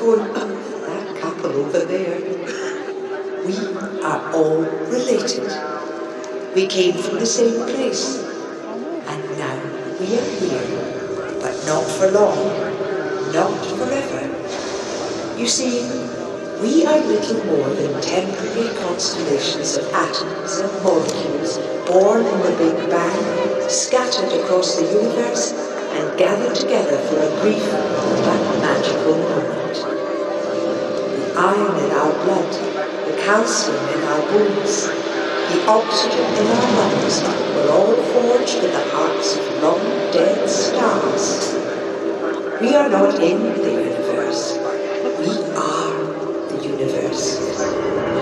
before that couple over there. We are all related. We came from the same place. And now we are here. But not for long. Not forever. You see, we are little more than temporary constellations of atoms and molecules born in the Big Bang, scattered across the universe and gathered together for a brief but magical moment. Iron in our blood, the calcium in our bones, the oxygen in our lungs were all forged in the hearts of long dead stars. We are not in the universe. We are the universe.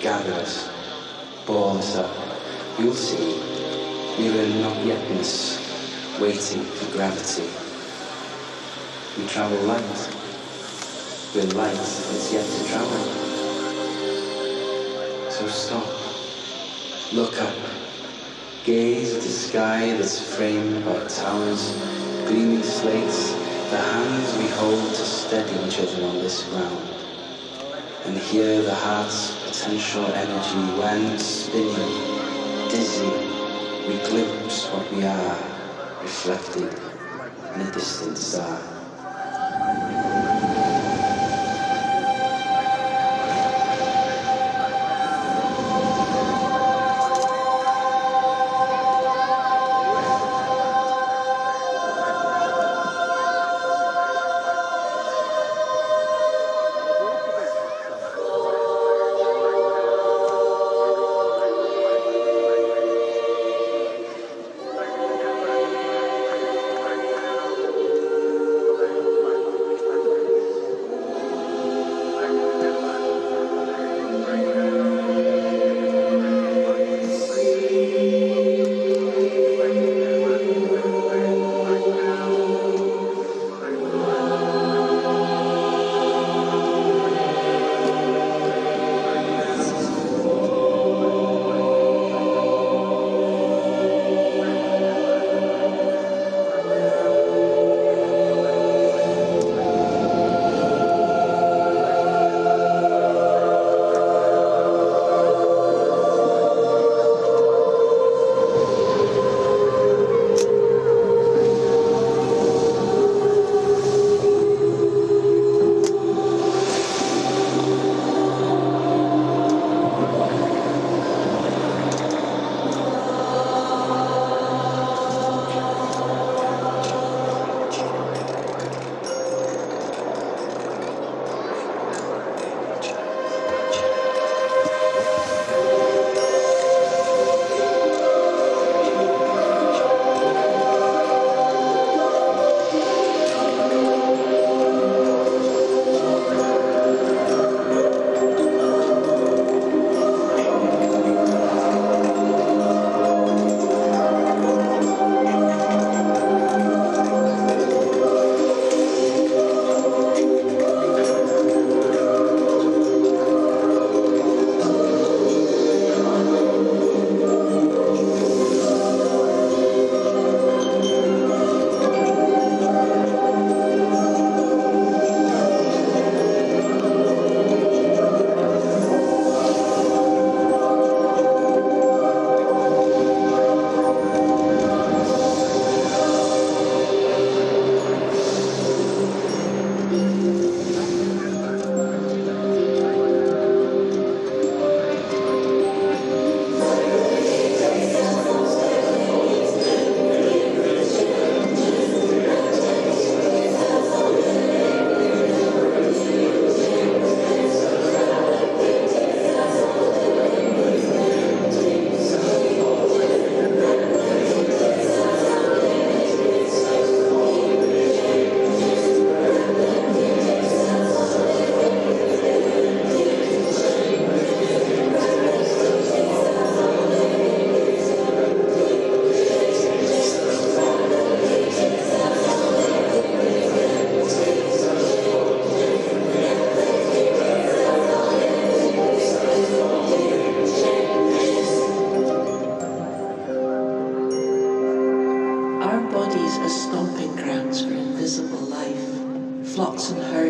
Gather us, ball us up. You'll see, we're in not yetness, waiting for gravity. We travel light with light that's yet to travel. So stop, look up, gaze at the sky that's framed by towers, gleaming slates, the hands we hold to steady each other on this ground. And hear the heart's potential energy when spinning, dizzy, we glimpse what we are, reflected in a distant star.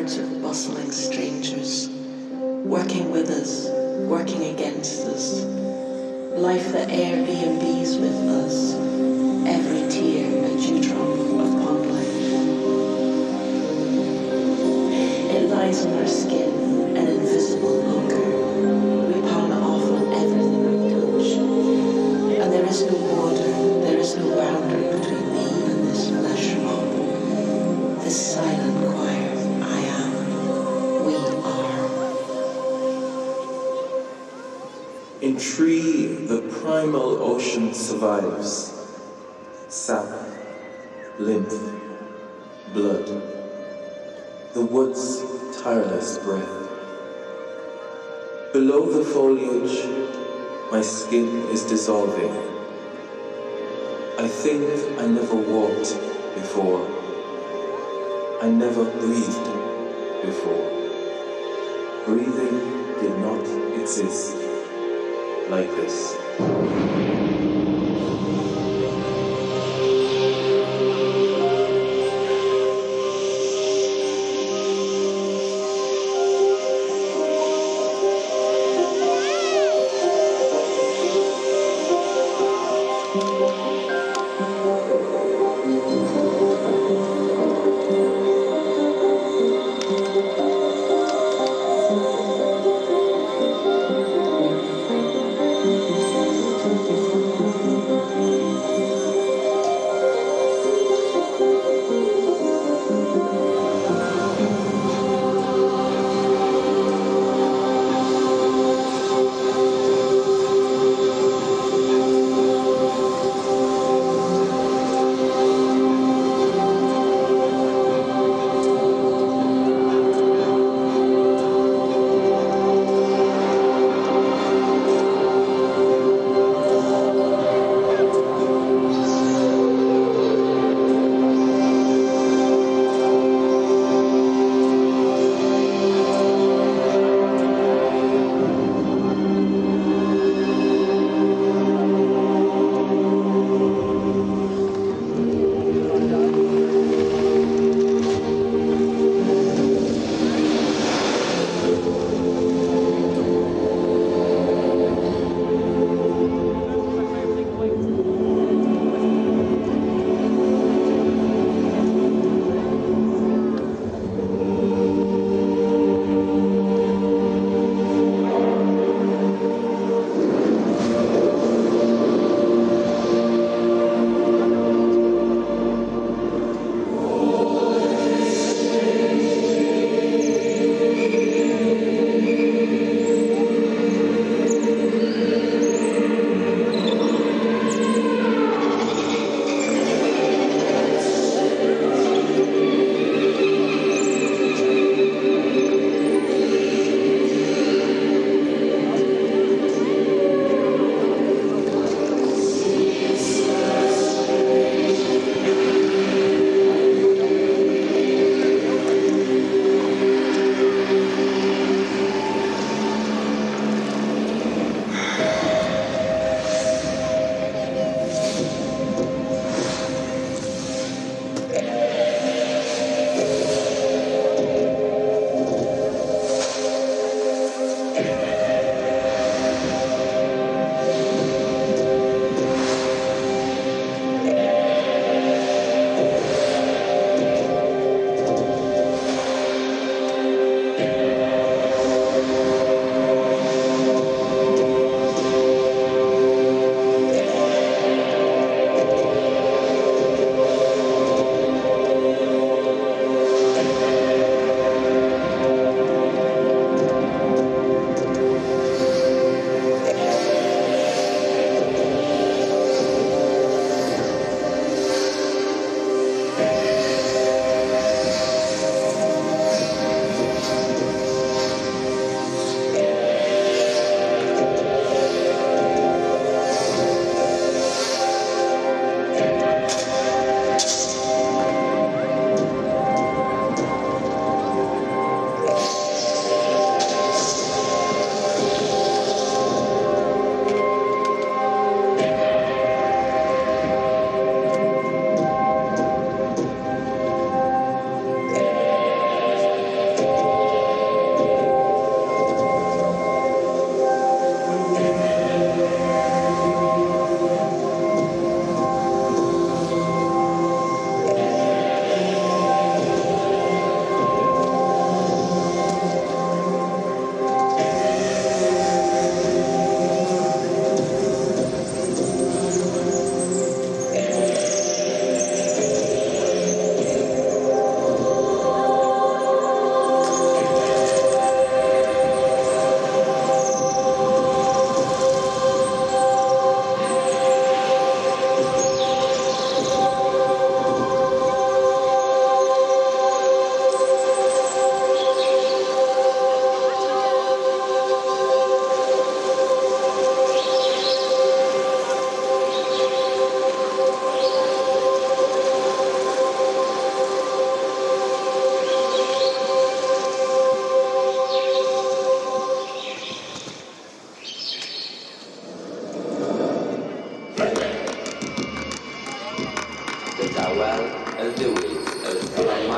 Herds of bustling strangers, working with us, working against us, life that Airbnbs with us, every tear a dewdrop of pond life. It lies on our skin, primal ocean survives. Sap, lymph, blood. The wood's tireless breath. Below the foliage, my skin is dissolving. I think I never walked before. I never breathed before. Breathing did not exist like this. Thank you.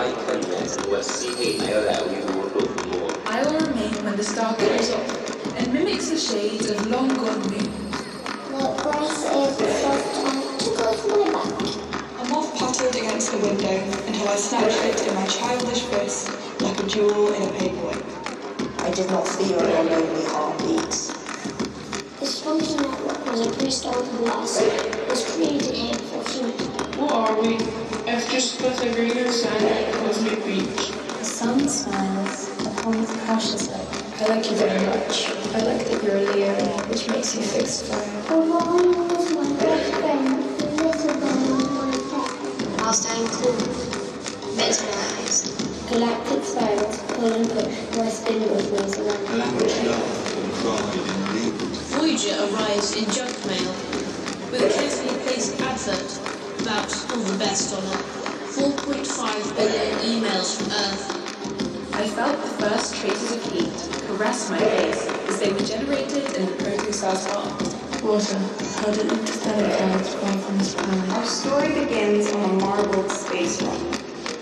Fframau cynnes gwysu heini o lew i ddŵr môr. I will remain when the star goes off and mimics the shades of long gone moons. The grass is soft and tickles my back. A moth pattered against the window until I snatched it in my childish fists like a jewel in a paperweight. I did not feel your lonely heartbeats. This funky network was a prehistoric blast. was created here for food. What are we? If just but a grain of sand in a cosmic beach. The sun smiles upon the precious I like you very much. I like that you're a Leo, which makes you fixed fire. Orion was my best friend, little bunny my pet. Whilst I'm cool, mesmerized. Galactic spirals pull and push while spindles whiz around. Language laughed and cried and leaped. Voyager arrives in junk mail with a carefully placed advert about all the best on it. 4.5 billion emails from Earth. I felt the first traces of heat caress my face as they were generated in the protostar's heart. Water, how did interstellar clouds fall from the sky? Our story begins on a marbled space rock.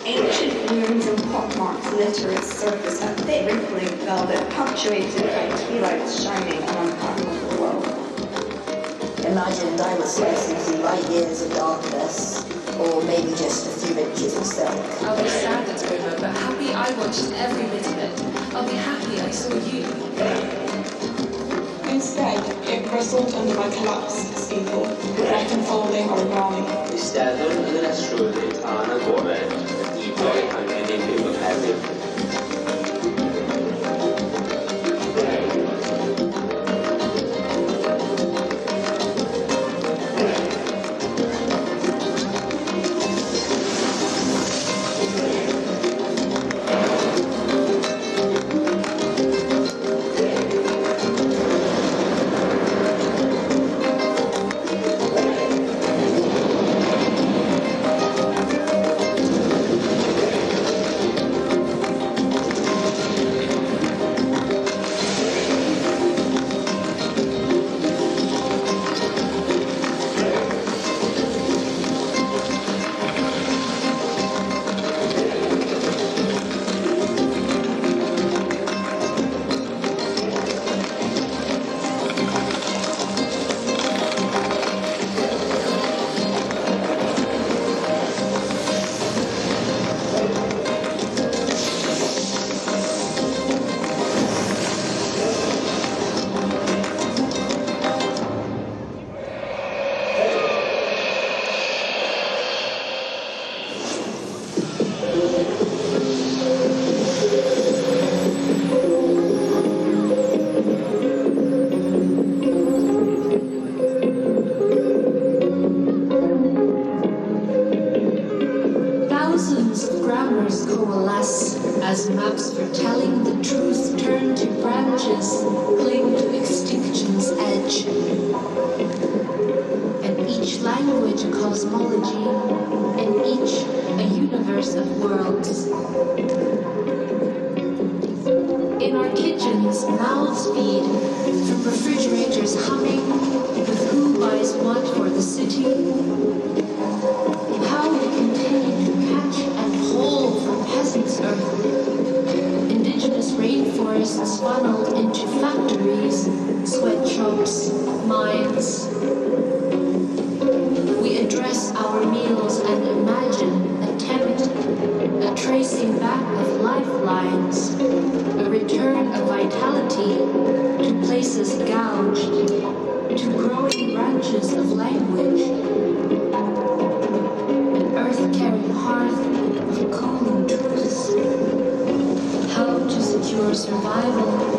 Ancient runes and pockmarks litter its surface, a thick rippling velvet punctuated by keylights shining on unfathomable world. Imagined I was slicing through light years of darkness, or maybe just a few inches of silk. I'll be sad it's over, but happy I watched every bit of it. I'll be happy I saw you. Instead, it bristled under my collapsed steeple, wet unfolding origami. Eisteddwn yn yr estrydydd tan agored, y diboi angen ei byw yn heddiw. Thousands as maps for telling the truth turn to branches, cling to extinction's edge. And each language a cosmology, and each a universe of worlds. In our kitchens, mouths feed vitality to places gouged, to growing branches of language an earth-carrying hearth of cooling truths. How to secure survival,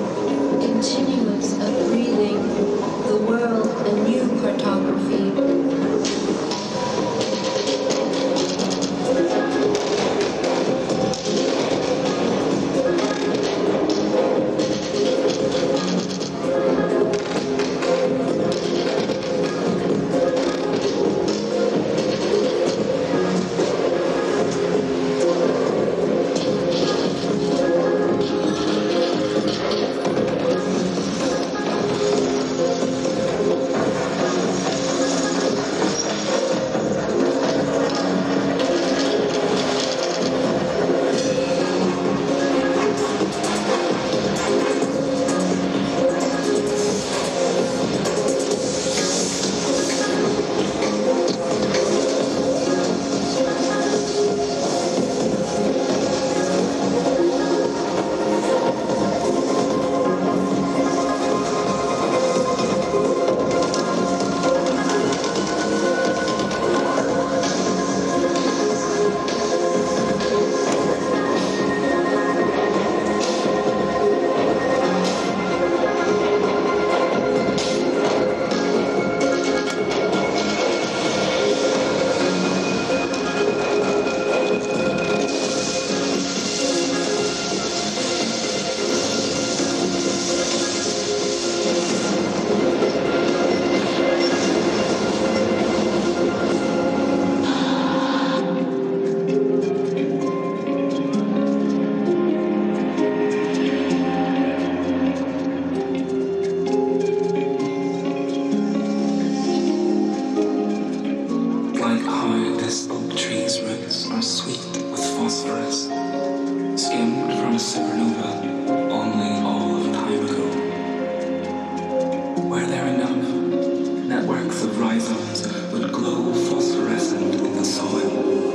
glow phosphorescent in the soil.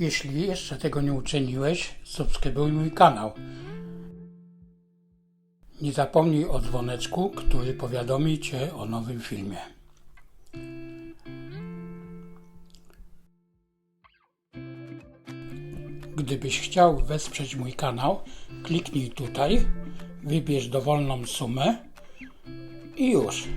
Jeśli jeszcze tego nie uczyniłeś, subskrybuj mój kanał. Nie zapomnij o dzwoneczku, który powiadomi Cię o nowym filmie. Gdybyś chciał wesprzeć mój kanał, kliknij tutaj, wybierz dowolną sumę i już.